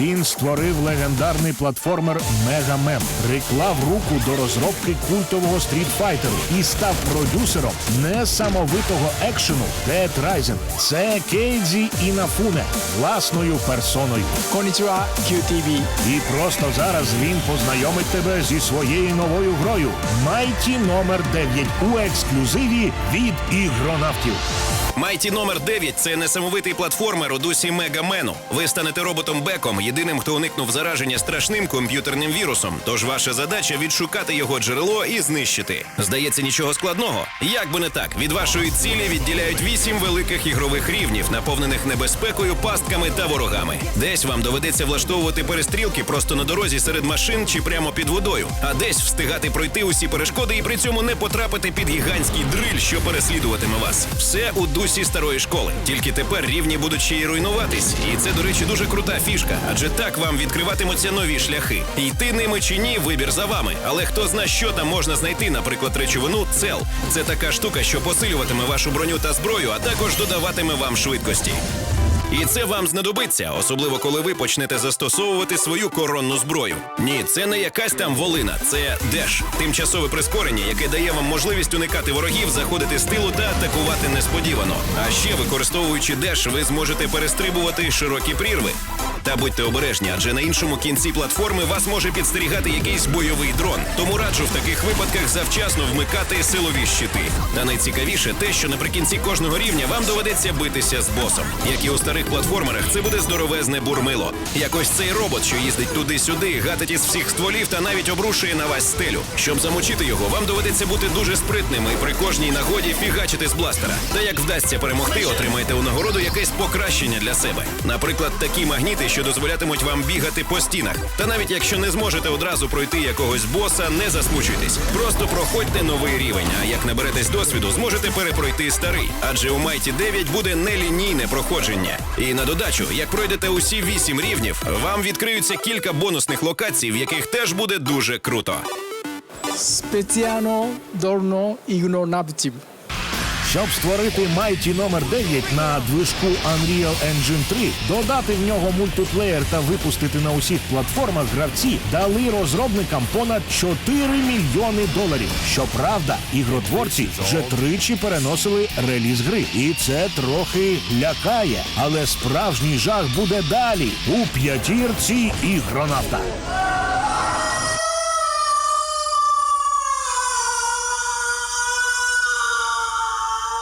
Він створив легендарний платформер Мегамем, приклав руку до розробки культового стрітфайтеру і став продюсером несамовитого екшену Dead Rising. Це Кейдзі Інафуне власною персоною. Конічуа QTV. І просто зараз він познайомить тебе зі своєю новою грою Майті номер 9 у ексклюзиві від ігронавтів. Майті номер 9 це несамовитий платформер у дусі Мегамену. Ви станете роботом Беком єдиним, хто уникнув зараження страшним комп'ютерним вірусом. Тож ваша задача відшукати його джерело і знищити. Здається, нічого складного. Як би не так, від вашої цілі відділяють вісім великих ігрових рівнів, наповнених небезпекою, пастками та ворогами. Десь вам доведеться влаштовувати перестрілки просто на дорозі серед машин чи прямо під водою, а десь встигати пройти усі перешкоди і при цьому не потрапити під гігантський дриль, що переслідуватиме вас. Все у дусі старої школи. Тільки тепер рівні будуть ще й руйнуватись. І це, до речі, дуже крута фішка, адже так вам відкриватимуться нові шляхи. Йти ними чи ні, вибір за вами. Але хто зна, що там можна знайти, наприклад, речовину цел. Це така штука, що посилюватиме вашу броню та зброю, а також додаватиме вам швидкості. І це вам знадобиться, особливо коли ви почнете застосовувати свою коронну зброю. Ні, це не якась там волина, це деш, тимчасове прискорення, яке дає вам можливість уникати ворогів, заходити з тилу та атакувати несподівано. А ще використовуючи деш, ви зможете перестрибувати широкі прірви. Та будьте обережні, адже на іншому кінці платформи вас може підстерігати якийсь бойовий дрон. Тому раджу в таких випадках завчасно вмикати силові щити. Та найцікавіше те, що наприкінці кожного рівня вам доведеться битися з босом. Як і у старих платформерах, це буде здоровезне бурмило. Якось цей робот, що їздить туди-сюди, гатить із всіх стволів та навіть обрушує на вас стелю. Щоб замочити його, вам доведеться бути дуже спритним і при кожній нагоді фігачити з бластера. Та як вдасться перемогти, отримаєте у нагороду якесь покращення для себе. Наприклад, такі магніти, що дозволятимуть вам бігати по стінах. Та навіть якщо не зможете одразу пройти якогось боса, не засмучуйтесь. Просто проходьте новий рівень. А як наберетесь досвіду, зможете перепройти старий. Адже у Майті 9 буде нелінійне проходження. І на додачу, як пройдете усі 8 рівнів, вам відкриються кілька бонусних локацій, в яких теж буде дуже круто. Спеціано Дорно Ігнонавтів Щоб створити Mighty номер 9 на движку Unreal Engine 3, додати в нього мультиплеєр та випустити на усіх платформах гравці дали розробникам понад 4 мільйони доларів. Щоправда, ігротворці вже тричі переносили реліз гри, і це трохи лякає. Але справжній жах буде далі у п'ятірці ігронавта.